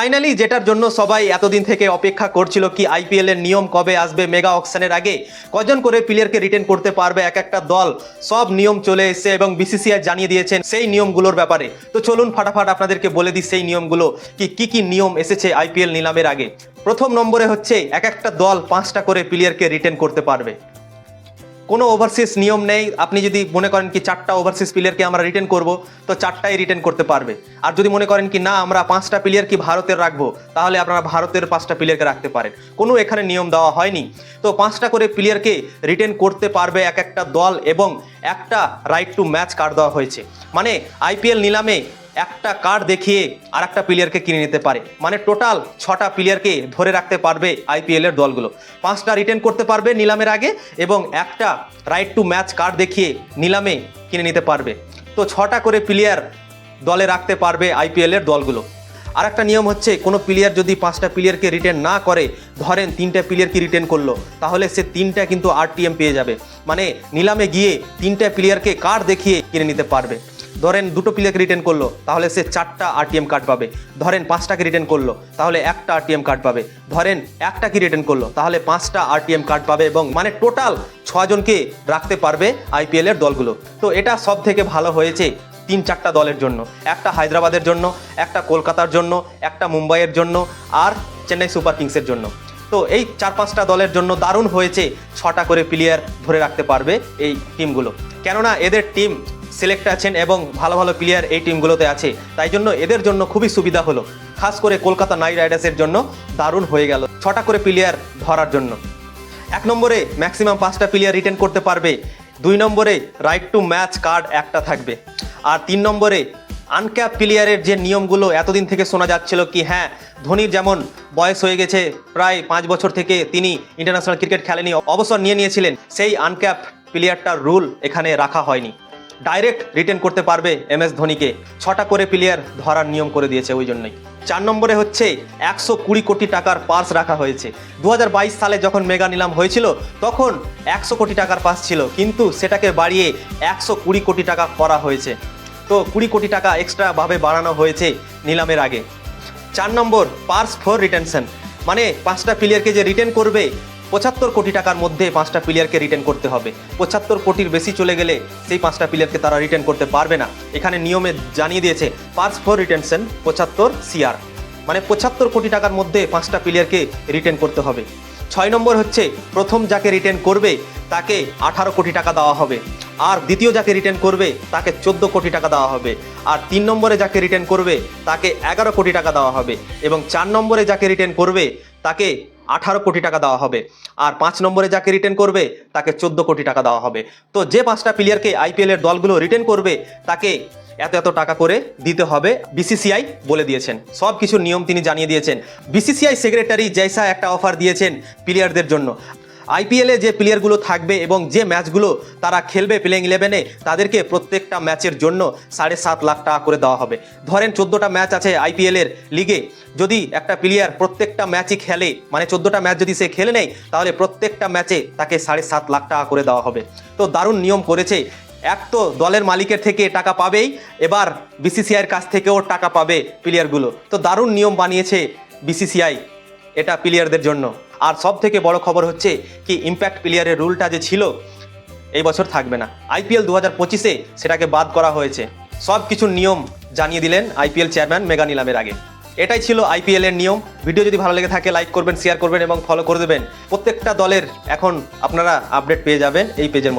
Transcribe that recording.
Finally যেটার জন্য সবাই এতদিন থেকে অপেক্ষা করছিল কি আইপিএল এর নিয়ম কবে আসবে, মেগা অকশনের আগে, কজন করে প্লেয়ারকে রিটেন করতে পারবে এক একটা দল, সব নিয়ম চলে এসেছে এবং বিসিসিআই জানিয়ে দিয়েছেন সেই নিয়মগুলোর ব্যাপারে। তো চলুন ফাটাফাট আপনাদেরকে বলে দিই সেই নিয়মগুলো, কি কি কি নিয়ম এসেছে আইপিএল নিলামের আগে। প্রথম নম্বরে হচ্ছে এক একটা দল পাঁচটা করে প্লেয়ারকে রিটেন করতে পারবে। কোনো ওভারসিজ নিয়ম নেই। আপনি যদি মনে করেন কি চারটা ওভারসিজ প্লেয়ারকে আমরা রিটেন করব, তো চারটাই রিটেন করতে পারবে। আর যদি মনে করেন কি না, আমরা পাঁচটা প্লেয়ার কি ভারতের রাখব, তাহলে আপনারা ভারতের পাঁচটা প্লেয়ারকে রাখতে পারেন। কোনো এখানে নিয়ম দেওয়া হয়নি। তো পাঁচটা করে প্লেয়ারকে রিটেন করতে পারবে এক একটা দল এবং একটা রাইট টু ম্যাচ কার্ড দেওয়া হয়েছে। মানে আইপিএল নিলামে একটা কার্ড দেখিয়ে আর একটা প্লেয়ারকে কিনে নিতে পারে। মানে টোটাল ছটা প্লেয়ারকে ধরে রাখতে পারবে আইপিএল এর দলগুলো। পাঁচটা রিটার্ন করতে পারবে নিলামের আগে এবং একটা রাইট টু ম্যাচ কার্ড দেখিয়ে নিলামে কিনে নিতে পারবে। তো ছটা করে প্লেয়ার দলে রাখতে পারবে আইপিএল এর দলগুলো। আর একটা নিয়ম হচ্ছে, কোনো প্লেয়ার যদি পাঁচটা প্লেয়ারকে রিটেন না করে, ধরেন তিনটা প্লেয়ারকে রিটেন করল, তাহলে সে তিনটা কিন্তু আরটিএম পেয়ে যাবে। মানে নিলামে গিয়ে তিনটা প্লেয়ারকে কার্ড দেখিয়ে কিনে নিতে পারবে। ধরেন দুটো প্লেয়ারকে রিটার্ন করল, তাহলে সে চারটা আরটিএম কার্ড পাবে। ধরেন পাঁচটাকে রিটার্ন করল, তাহলে একটা আরটিএম কার্ড পাবে। ধরেন একটাকে রিটার্ন করল, তাহলে পাঁচটা আরটিএম কার্ড পাবে এবং মানে টোটাল ছজনকে রাখতে পারবে আইপিএল এর দলগুলো। তো এটা সব থেকে ভালো হয়েছে তিন চারটা দলের জন্য। একটা হায়দ্রাবাদের জন্য, একটা কলকাতার জন্য, একটা মুম্বাইয়ের জন্য আর চেন্নাই সুপার কিংসের জন্য। তো এই চার পাঁচটা দলের জন্য দারুণ হয়েছে ছটা করে প্লেয়ার ধরে রাখতে পারবে এই টিমগুলো কেননা এদের টিম সিলেক্ট আছেন এবং ভালো ভালো প্লেয়ার এই টিমগুলোতে আছে। তাই জন্য এদের জন্য খুবই সুবিধা হলো। খাস করে কলকাতা নাইট রাইডার্সের জন্য দারুণ হয়ে গেল ছটা করে প্লেয়ার ধরার জন্য। এক নম্বরে ম্যাক্সিমাম পাঁচটা প্লেয়ার রিটেন করতে পারবে। দুই নম্বরে রাইট টু ম্যাচ কার্ড একটা থাকবে। আর তিন নম্বরে আনক্যাপ প্লেয়ারের যে নিয়মগুলো এতদিন থেকে শোনা যাচ্ছিল কি হ্যাঁ ধোনির যেমন বয়স হয়ে গেছে প্রায় পাঁচ বছর থেকে তিনি ইন্টারন্যাশনাল ক্রিকেট খেলেনি, অবসর নিয়ে নিয়েছিলেন, সেই আনক্যাপ প্লেয়ারটার রুল এখানে রাখা হয়নি। ডাইরেক্ট রিটেন করতে পারবে এম এস ধোনিকে। ছটা করে প্লেয়ার ধরার নিয়ম করে দিয়েছে ওই জন্যই। চার নম্বরে হচ্ছে একশো কুড়ি কোটি টাকার পার্স রাখা হয়েছে। দু হাজার বাইশ সালে যখন মেগা নিলাম হয়েছিল, তখন একশো কোটি টাকার পাস ছিল, কিন্তু সেটাকে বাড়িয়ে একশো কুড়ি কোটি টাকা করা হয়েছে। তো কুড়ি কোটি টাকা এক্সট্রাভাবে বাড়ানো হয়েছে নিলামের আগে। চার নম্বর পার্স ফর রিটেনশন মানে পাঁচটা প্লেয়ারকে যে রিটেন করবে পঁচাত্তর কোটি টাকার মধ্যে পাঁচটা প্লেয়ারকে রিটার্ন করতে হবে। পঁচাত্তর কোটির বেশি চলে গেলে সেই পাঁচটা প্লেয়ারকে তারা রিটার্ন করতে পারবে না। এখানে নিয়মে জানিয়ে দিয়েছে পার্স ফর রিটেনশন পঁচাত্তর সিআর মানে পঁচাত্তর কোটি টাকার মধ্যে পাঁচটা প্লেয়ারকে রিটার্ন করতে হবে। ছয় নম্বর হচ্ছে, প্রথম যাকে রিটার্ন করবে, তাকে আঠারো কোটি টাকা দেওয়া হবে। আর দ্বিতীয় যাকে রিটার্ন করবে, তাকে চোদ্দ কোটি টাকা দেওয়া হবে। আর তিন নম্বরে যাকে রিটার্ন করবে, তাকে এগারো কোটি টাকা দেওয়া হবে। এবং চার নম্বরে যাকে রিটেন করবে, তাকে আঠারো কোটি টাকা দেওয়া হবে। আর পাঁচ নম্বরে যাকে রিটেন করবে, তাকে চোদ্দ কোটি টাকা দেওয়া হবে। তো যে পাঁচটা প্লেয়ারকে আইপিএলের দলগুলো রিটেন করবে, তাকে এত এত টাকা করে দিতে হবে বিসিসিআই বলে দিয়েছেন। সব কিছুর নিয়ম তিনি জানিয়ে দিয়েছেন। বিসিসিআই সেক্রেটারি জৈসা একটা অফার দিয়েছেন প্লেয়ারদের জন্য। আইপিএলে যে প্লেয়ারগুলো থাকবে এবং যে ম্যাচগুলো তারা খেলবে প্লেইং ইলেভেনে তাদেরকে প্রত্যেকটা ম্যাচের জন্য সাড়ে সাত লাখ টাকা করে দেওয়া হবে। ধরেন চোদ্দোটা ম্যাচ আছে আইপিএলের লিগে যদি একটা প্লেয়ার প্রত্যেকটা ম্যাচই খেলে মানে চোদ্দোটা ম্যাচ যদি সে খেলে নেয়, তাহলে প্রত্যেকটা ম্যাচে তাকে সাড়ে সাত লাখ টাকা করে দেওয়া হবে। তো দারুণ নিয়ম করেছে। এক তো দলের মালিকের থেকে টাকা পাবেই, এবার বিসিসিআইয়ের কাছ থেকেও টাকা পাবে প্লেয়ারগুলো তো দারুণ নিয়ম বানিয়েছে বিসিসিআই এটা প্লেয়ারদের জন্য। আর সব থেকে বড় খবর হচ্ছে কি ইম্প্যাক্ট প্লেয়ারের রুলটা যে ছিল, এই বছর থাকবে না। আইপিএল দু হাজার পঁচিশে সেটাকে বাদ করা হয়েছে। সব কিছুর নিয়ম জানিয়ে দিলেন আইপিএল চেয়ারম্যান মেগা নিলামের আগে। এটাই ছিল আইপিএল এর নিয়ম। ভিডিও যদি ভালো লেগে থাকে লাইক করবেন শেয়ার করবেন এবং ফলো করে দেবেন। প্রত্যেকটা দলের এখন আপনারা আপডেট পেয়ে যাবেন এই পেজের মধ্যে।